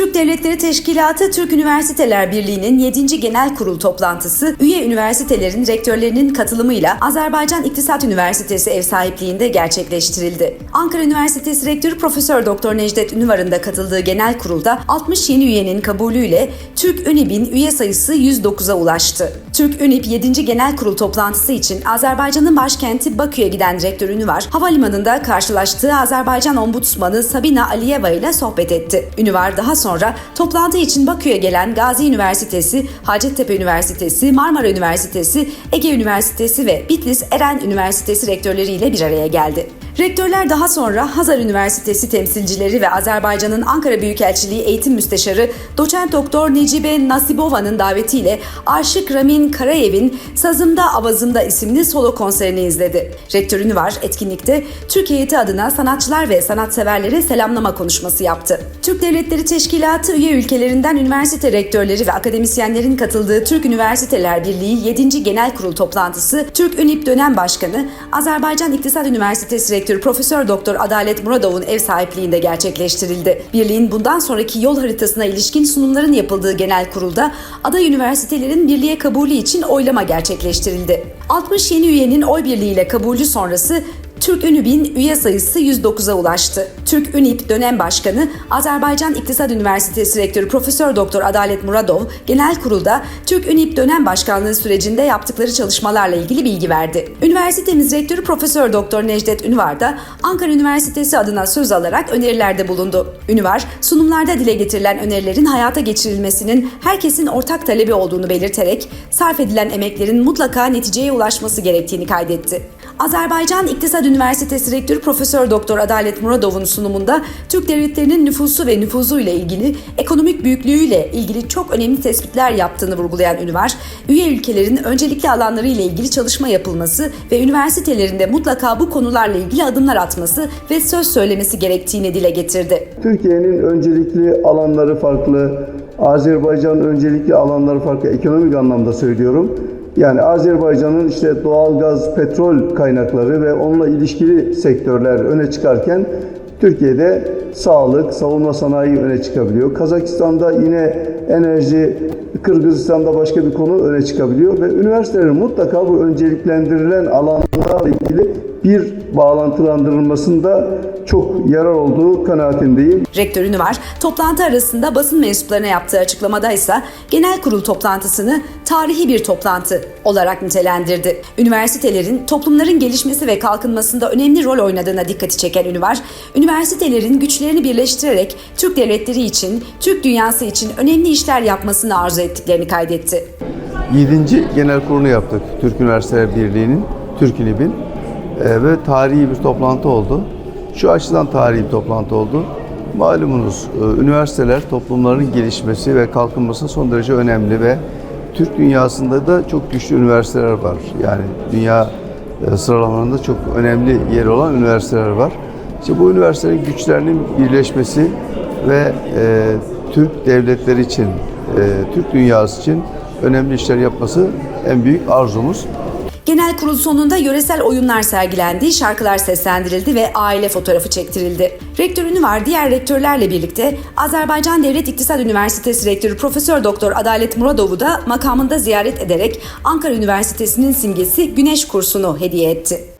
Türk Devletleri Teşkilatı Türk Üniversiteler Birliği'nin 7. Genel Kurul toplantısı üye üniversitelerin rektörlerinin katılımıyla Azerbaycan İktisat Üniversitesi ev sahipliğinde gerçekleştirildi. Ankara Üniversitesi Rektörü Profesör Doktor Necdet Ünvar'ın da katıldığı genel kurulda 60 yeni üyenin kabulüyle Türk Ünip'in üye sayısı 109'a ulaştı. Türk Ünip 7. Genel Kurul toplantısı için Azerbaycan'ın başkenti Bakü'ye giden rektör Ünvar, havalimanında karşılaştığı Azerbaycan Ombudsmanı Sabina Aliyeva ile sohbet etti. Ünvar daha sonra toplantı için Bakü'ye gelen Gazi Üniversitesi, Hacettepe Üniversitesi, Marmara Üniversitesi, Ege Üniversitesi ve Bitlis Eren Üniversitesi rektörleriyle bir araya geldi. Rektörler daha sonra Hazar Üniversitesi temsilcileri ve Azerbaycan'ın Ankara Büyükelçiliği Eğitim Müsteşarı Doçent Doktor Necibe Nasibova'nın davetiyle Aşık Ramin Karayev'in Sazımda Avazımda isimli solo konserini izledi. Rektör Ünvar etkinlikte Türk adına sanatçılar ve sanatseverlere selamlama konuşması yaptı. Türk Devletleri Teşkilatı üye ülkelerinden üniversite rektörleri ve akademisyenlerin katıldığı Türk Üniversiteler Birliği 7. Genel Kurul toplantısı Türk Ünip dönem başkanı Azerbaycan İktisat Üniversitesi Rektörü Profesör Doktor Adalet Muradov'un ev sahipliğinde gerçekleştirildi. Birliğin bundan sonraki yol haritasına ilişkin sunumların yapıldığı genel kurulda aday üniversitelerin birliğe kabulü için oylama gerçekleştirildi. 60 yeni üyenin oy birliğiyle kabulü sonrası Türk Ünip'in üye sayısı 109'a ulaştı. Türk Ünip dönem başkanı Azerbaycan İktisat Üniversitesi Rektörü Profesör Doktor Adalet Muradov genel kurulda Türk Ünip dönem başkanlığı sürecinde yaptıkları çalışmalarla ilgili bilgi verdi. Üniversitemiz Rektörü Profesör Doktor Necdet Ünvar da Ankara Üniversitesi adına söz alarak önerilerde bulundu. Ünvar, sunumlarda dile getirilen önerilerin hayata geçirilmesinin herkesin ortak talebi olduğunu belirterek sarf edilen emeklerin mutlaka neticeye ulaşması gerektiğini kaydetti. Azerbaycan İktisat Üniversitesi Rektörü Profesör Doktor Adalet Muradov'un sunumunda Türk devletlerinin nüfusu ve nüfuzu ile ilgili ekonomik büyüklüğüyle ilgili çok önemli tespitler yaptığını vurgulayan Ünvar, üye ülkelerin öncelikli alanları ile ilgili çalışma yapılması ve üniversitelerinde mutlaka bu konularla ilgili adımlar atması ve söz söylemesi gerektiğini dile getirdi. Türkiye'nin öncelikli alanları farklı, Azerbaycan'ın öncelikli alanları farklı, ekonomik anlamda söylüyorum. Yani Azerbaycan'ın işte doğalgaz, petrol kaynakları ve onunla ilişkili sektörler öne çıkarken Türkiye'de sağlık, savunma sanayi öne çıkabiliyor. Kazakistan'da yine enerji, Kırgızistan'da başka bir konu öne çıkabiliyor ve üniversitelerin mutlaka bu önceliklendirilen alanlarla ilgili bir bağlantılandırılmasında çok yarar olduğu kanaatindeyim. Rektör Ünvar, toplantı arasında basın mensuplarına yaptığı açıklamada ise genel kurul toplantısını tarihi bir toplantı olarak nitelendirdi. Üniversitelerin toplumların gelişmesi ve kalkınmasında önemli rol oynadığına dikkati çeken Ünvar, üniversitelerin güçlerini birleştirerek Türk devletleri için, Türk dünyası için önemli işler yapmasını arzu ettiklerini kaydetti. 7. Genel Kurulu yaptık Türk Üniversiteler Birliği'nin, Türk İNİB'in Ee, ve tarihi bir toplantı oldu. Şu açıdan tarihi bir toplantı oldu. Malumunuz e, üniversiteler toplumların gelişmesi ve kalkınması son derece önemli ve Türk dünyasında da çok güçlü üniversiteler var. Yani dünya e, sıralamalarında çok önemli yeri olan üniversiteler var. İşte bu üniversitelerin güçlerinin birleşmesi ve e, Türk devletleri için, e, Türk dünyası için önemli işler yapması en büyük arzumuz. Genel kurul sonunda yöresel oyunlar sergilendi, şarkılar seslendirildi ve aile fotoğrafı çektirildi. Rektör Ünvar diğer rektörlerle birlikte Azerbaycan Devlet İktisat Üniversitesi Rektörü Profesör Doktor Adalet Muradov'u da makamında ziyaret ederek Ankara Üniversitesi'nin simgesi Güneş kursunu hediye etti.